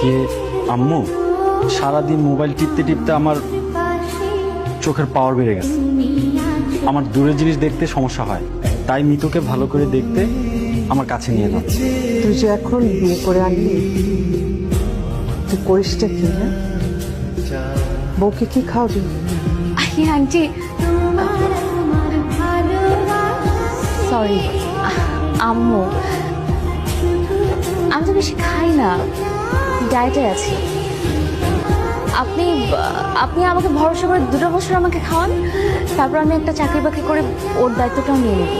কে আম্মু সারাদিন মোবাইল টিপতে টিপতে আমার চোখের পাওয়ার বেড়ে গেছে। আমার দূরের জিনিস দেখতে সমস্যা হয়। তাই মিতুকে ভালো করে দেখতে আমার কাছে নিয়ে এলাম তুই যে এখন বিয়ে করে আনলি তুই করিসটা কি না বউকে কি খাওয়াবি? আরে আন্টি সরি আম্মু আমি তো বেশি খাই না। ডায়েটে আছি। আপনি আপনি আমাকে ভরসা করে দুটো বছর আমাকে খাওয়ান, তারপর আমি একটা চাকরি বাকরি করে ওর দায়িত্বটাও নিয়ে নেব।